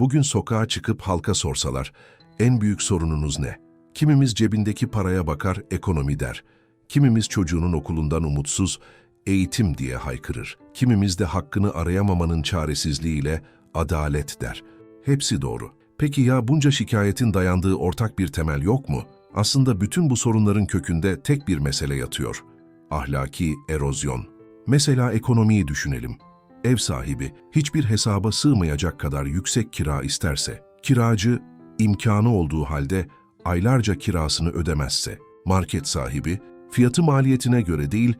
Bugün sokağa çıkıp halka sorsalar, en büyük sorununuz ne? Kimimiz cebindeki paraya bakar, ekonomi der. Kimimiz çocuğunun okulundan umutsuz, eğitim diye haykırır. Kimimiz de hakkını arayamamanın çaresizliğiyle adalet der. Hepsi doğru. Peki ya bunca şikayetin dayandığı ortak bir temel yok mu? Aslında bütün bu sorunların kökünde tek bir mesele yatıyor. Ahlaki erozyon. Mesela ekonomiyi düşünelim. Ev sahibi hiçbir hesaba sığmayacak kadar yüksek kira isterse, kiracı imkanı olduğu halde aylarca kirasını ödemezse, market sahibi fiyatı maliyetine göre değil,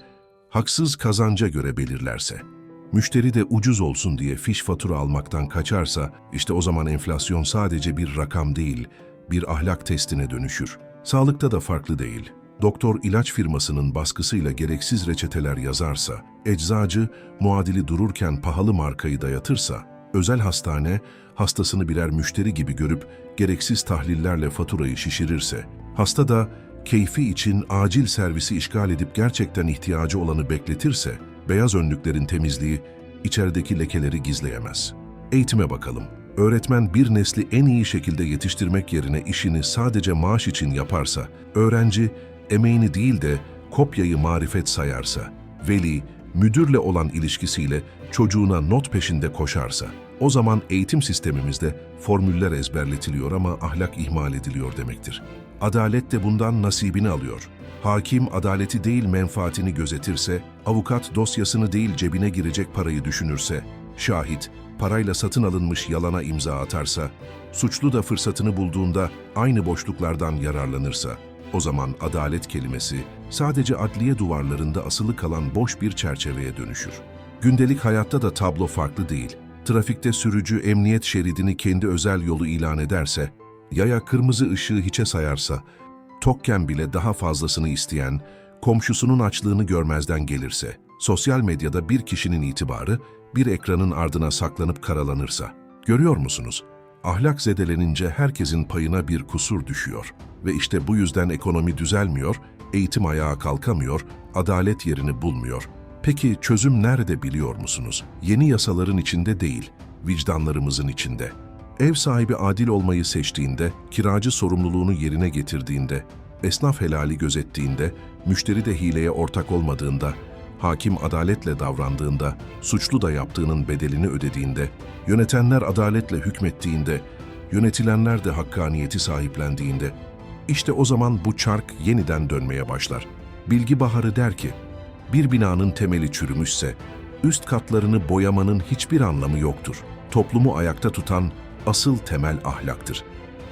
haksız kazanca göre belirlerse, müşteri de ucuz olsun diye fiş fatura almaktan kaçarsa, işte o zaman enflasyon sadece bir rakam değil, bir ahlak testine dönüşür. Sağlıkta da farklı değil. Doktor ilaç firmasının baskısıyla gereksiz reçeteler yazarsa, eczacı muadili dururken pahalı markayı dayatırsa, özel hastane hastasını birer müşteri gibi görüp gereksiz tahlillerle faturayı şişirirse, hasta da keyfi için acil servisi işgal edip gerçekten ihtiyacı olanı bekletirse, beyaz önlüklerin temizliği içerideki lekeleri gizleyemez. Eğitime bakalım. Öğretmen bir nesli en iyi şekilde yetiştirmek yerine işini sadece maaş için yaparsa, öğrenci emeğini değil de kopyayı marifet sayarsa, veli müdürle olan ilişkisiyle çocuğuna not peşinde koşarsa, o zaman eğitim sistemimizde formüller ezberletiliyor ama ahlak ihmal ediliyor demektir. Adalet de bundan nasibini alıyor. Hakim adaleti değil menfaatini gözetirse, avukat dosyasını değil cebine girecek parayı düşünürse, şahit parayla satın alınmış yalana imza atarsa, suçlu da fırsatını bulduğunda aynı boşluklardan yararlanırsa, o zaman adalet kelimesi sadece adliye duvarlarında asılı kalan boş bir çerçeveye dönüşür. Gündelik hayatta da tablo farklı değil. Trafikte sürücü emniyet şeridini kendi özel yolu ilan ederse, yaya kırmızı ışığı hiçe sayarsa, tokken bile daha fazlasını isteyen, komşusunun açlığını görmezden gelirse, sosyal medyada bir kişinin itibarı bir ekranın ardına saklanıp karalanırsa, görüyor musunuz? Ahlak zedelenince herkesin payına bir kusur düşüyor ve işte bu yüzden ekonomi düzelmiyor, eğitim ayağa kalkamıyor, adalet yerini bulmuyor. Peki çözüm nerede biliyor musunuz? Yeni yasaların içinde değil, vicdanlarımızın içinde. Ev sahibi adil olmayı seçtiğinde, kiracı sorumluluğunu yerine getirdiğinde, esnaf helali gözettiğinde, müşteri de hileye ortak olmadığında, hakim adaletle davrandığında, suçlu da yaptığının bedelini ödediğinde, yönetenler adaletle hükmettiğinde, yönetilenler de hakkaniyeti sahiplendiğinde, işte o zaman bu çark yeniden dönmeye başlar. Bilgi Baharı der ki, bir binanın temeli çürümüşse, üst katlarını boyamanın hiçbir anlamı yoktur. Toplumu ayakta tutan asıl temel ahlaktır.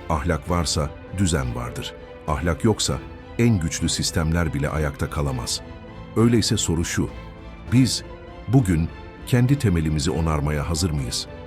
Ahlak varsa düzen vardır. Ahlak yoksa en güçlü sistemler bile ayakta kalamaz. Öyleyse soru şu, biz bugün kendi temelimizi onarmaya hazır mıyız?''